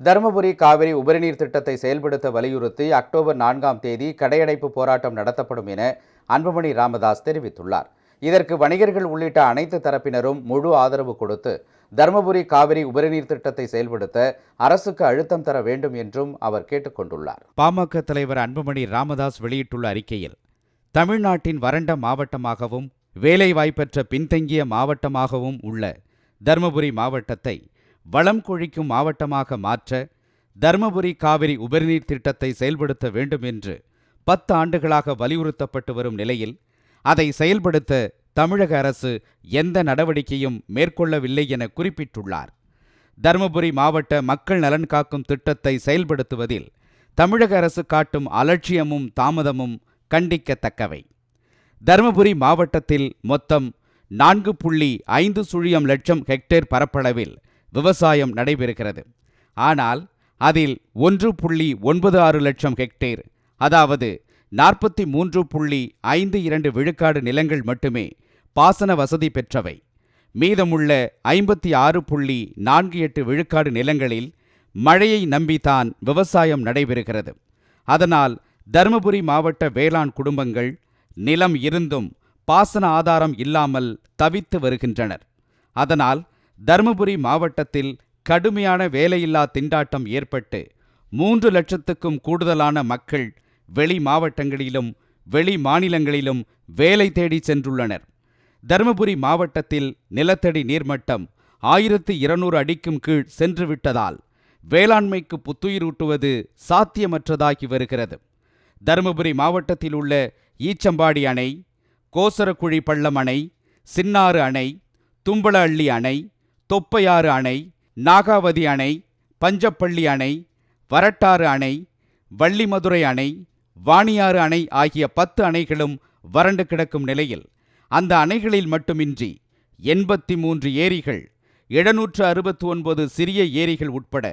தருமபுரி காவிரி உபரிநீர் திட்டத்தை செயல்படுத்த வலியுறுத்தி அக்டோபர் நான்காம் தேதி கடையடைப்பு போராட்டம் நடத்தப்படும் என அன்புமணி ராமதாஸ் தெரிவித்துள்ளார். இதற்கு வணிகர்கள் உள்ளிட்ட அனைத்து தரப்பினரும் முழு ஆதரவு கொடுத்து தருமபுரி காவிரி உபரிநீர் திட்டத்தை செயல்படுத்த அரசுக்கு அழுத்தம் தர வேண்டும் என்றும் அவர் கேட்டுக்கொண்டுள்ளார் பாமக தலைவர் அன்புமணி ராமதாஸ் வெளியிட்டுள்ள அறிக்கையில் தமிழ்நாட்டின் வறண்ட மாவட்டமாகவும் வேலைவாய்ப்பற்ற பின்தங்கிய மாவட்டமாகவும் உள்ள தருமபுரி மாவட்டத்தை வளம் கொழிக்கும் மாவட்டமாக மாற்ற தருமபுரி காவிரி உபரிநீர் திட்டத்தை செயல்படுத்த வேண்டும் என்று பத்து ஆண்டுகளாக வலியுறுத்தப்பட்டு வரும் நிலையில் அதை செயல்படுத்த தமிழக அரசு எந்த நடவடிக்கையும் மேற்கொள்ளவில்லை என குறிப்பிட்டுள்ளார். தருமபுரி மாவட்ட மக்கள் நலன் காக்கும் திட்டத்தை செயல்படுத்துவதில் தமிழக அரசு காட்டும் அலட்சியமும் தாமதமும் கண்டிக்கத்தக்கவை. தருமபுரி மாவட்டத்தில் மொத்தம் நான்கு புள்ளி ஐந்து சுழியம் லட்சம் ஹெக்டேர் பரப்பளவில் விவசாயம் நடைபெறுகிறது. ஆனால் அதில் ஒன்று புள்ளி ஒன்பது ஆறு லட்சம் ஹெக்டேர் அதாவது நாற்பத்தி மூன்று புள்ளி ஐந்து இரண்டு விழுக்காடு நிலங்கள் மட்டுமே பாசன வசதி பெற்றவை. மீதமுள்ள ஐம்பத்தி ஆறு புள்ளி நான்கு எட்டு விழுக்காடு நிலங்களில் மழையை நம்பித்தான் விவசாயம் நடைபெறுகிறது. அதனால் தருமபுரி மாவட்ட வேளாண் குடும்பங்கள் நிலம் இருந்தும் பாசன ஆதாரம் இல்லாமல் தவித்து வருகின்றனர். அதனால் தருமபுரி மாவட்டத்தில் கடுமையான வேலையில்லா திண்டாட்டம் ஏற்பட்டு மூன்று லட்சத்துக்கும் கூடுதலான மக்கள் வெளி மாவட்டங்களிலும் வெளி மாநிலங்களிலும் வேலை தேடி சென்றுள்ளனர். தருமபுரி மாவட்டத்தில் நிலத்தடி நீர்மட்டம் ஆயிரத்து இருநூறு அடிக்கும் கீழ் சென்றுவிட்டதால் வேளாண்மைக்கு புத்துயிரூட்டுவது சாத்தியமற்றதாகி வருகிறது. தருமபுரி மாவட்டத்தில் உள்ள ஈச்சம்பாடி அணை கோசரக்குழி பள்ளம் அணை சின்னாறு அணை தும்பள அள்ளி அணை தொப்பையாறு அணை நாகாவதி அணை பஞ்சப்பள்ளி அணை வரட்டாறு அணை வள்ளிமதுரை அணை வாணியாறு அணை ஆகிய பத்து அணைகளும் வறண்டு கிடக்கும் நிலையில் அந்த அணைகளில் மட்டுமின்றி எண்பத்தி மூன்று ஏரிகள் எழுநூற்று அறுபத்தி ஒன்பது சிறிய ஏரிகள் உட்பட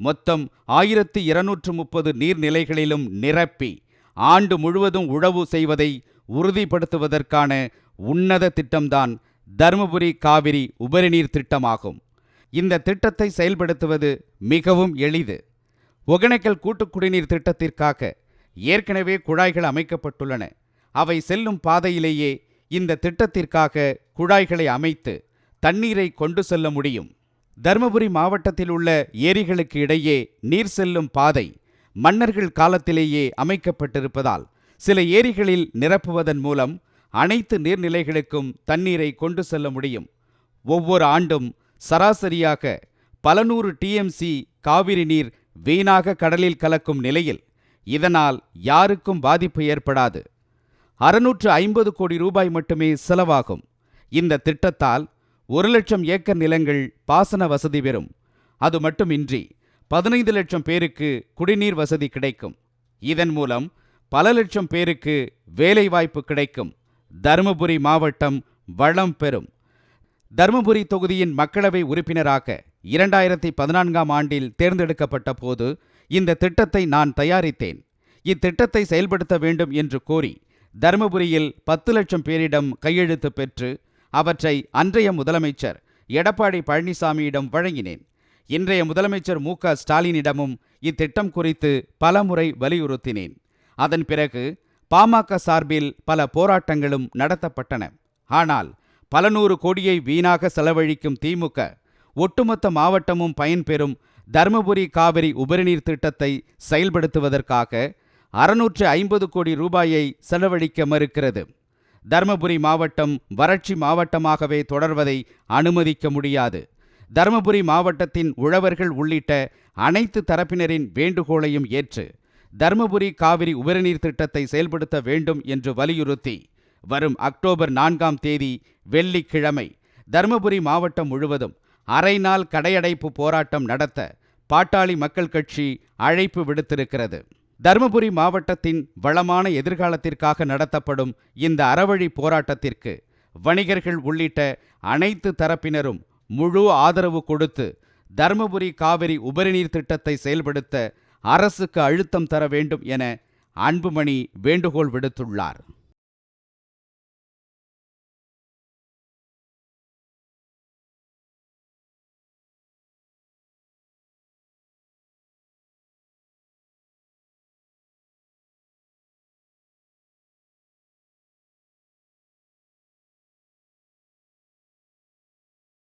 மொத்தம் ஆயிரத்தி இருநூற்று முப்பது நீர்நிலைகளிலும் நிரப்பி ஆண்டு முழுவதும் உழவு செய்வதை உறுதிப்படுத்துவதற்கான உன்னத திட்டம்தான் தருமபுரி காவிரி உபரிநீர் திட்டமாகும். இந்த திட்டத்தை செயல்படுத்துவது மிகவும் எளிது. ஒகேனக்கல் கூட்டுக் குடிநீர் திட்டத்திற்காக ஏற்கனவே குழாய்கள் அமைக்கப்பட்டுள்ளன. அவை செல்லும் பாதையிலேயே இந்த திட்டத்திற்காக குழாய்களை அமைத்து தண்ணீரை கொண்டு செல்ல முடியும். தருமபுரி மாவட்டத்தில் உள்ள ஏரிகளுக்கு இடையே நீர் செல்லும் பாதை மன்னர்கள் காலத்திலேயே அமைக்கப்பட்டிருப்பதால் சில ஏரிகளில் நிரப்புவதன் மூலம் அனைத்து நீர்நிலைகளுக்கும் தண்ணீரை கொண்டு செல்ல முடியும். ஒவ்வொரு ஆண்டும் சராசரியாக பல நூறு டிஎம்சி காவிரி நீர் வீணாக கடலில் கலக்கும் நிலையில் இதனால் யாருக்கும் பாதிப்பு ஏற்படாது. அறுநூற்று ஐம்பது கோடி ரூபாய் மட்டுமே செலவாகும். இந்த திட்டத்தால் ஒரு லட்சம் ஏக்கர் நிலங்கள் பாசன வசதி பெறும். அது மட்டுமின்றி பதினைந்து லட்சம் பேருக்கு குடிநீர் வசதி கிடைக்கும். இதன் மூலம் பல லட்சம் பேருக்கு வேலைவாய்ப்பு கிடைக்கும். தருமபுரி மாவட்டம் வளம் பெறும் தருமபுரி தொகுதியின் மக்களவை உறுப்பினராக இரண்டாயிரத்தி பதினான்காம் ஆண்டில் தேர்ந்தெடுக்கப்பட்ட போது இந்த திட்டத்தை நான் தயாரித்தேன். இத்திட்டத்தை செயல்படுத்த வேண்டும் என்று கோரி தருமபுரியில் பத்து லட்சம் பேரிடம் கையெழுத்து பெற்று அவற்றை அன்றைய முதலமைச்சர் எடப்பாடி பழனிசாமியிடம் வழங்கினேன். இன்றைய முதலமைச்சர் மு க ஸ்டாலினிடமும் இத்திட்டம் குறித்து பலமுறை வலியுறுத்தினேன். அதன் பிறகு பாமக சார்பில் பல போராட்டங்களும் நடத்தப்பட்டன. ஆனால் பல நூறு கோடியை வீணாக செலவழிக்கும் திமுக ஒட்டுமொத்த மாவட்டமும் பயன்பெறும் தருமபுரி காவிரி உபரிநீர் திட்டத்தை செயல்படுத்துவதற்காக அறுநூற்று ஐம்பது கோடி ரூபாயை செலவழிக்க மறுக்கிறது. தருமபுரி மாவட்டம் வறட்சி மாவட்டமாகவே தொடர்வதை அனுமதிக்க முடியாது. தருமபுரி மாவட்டத்தின் உழவர்கள் உள்ளிட்ட அனைத்து தரப்பினரின் வேண்டுகோளையும் ஏற்று தருமபுரி காவிரி உபரிநீர் திட்டத்தை செயல்படுத்த வேண்டும் என்று வலியுறுத்தி வரும் அக்டோபர் நான்காம் தேதி வெள்ளிக்கிழமை தருமபுரி மாவட்டம் முழுவதும் அரை நாள் கடையடைப்பு போராட்டம் நடத்த பாட்டாளி மக்கள் கட்சி அழைப்பு விடுத்திருக்கிறது. தருமபுரி மாவட்டத்தின் வளமான எதிர்காலத்திற்காக நடத்தப்படும் இந்த அறவழி போராட்டத்திற்கு வணிகர்கள் உள்ளிட்ட அனைத்து தரப்பினரும் முழு ஆதரவு கொடுத்து தருமபுரி காவிரி உபரிநீர் திட்டத்தை செயல்படுத்த அரசுக்கு அழுத்தம் தர வேண்டும் என அன்புமணி வேண்டுகோள் விடுத்துள்ளார்.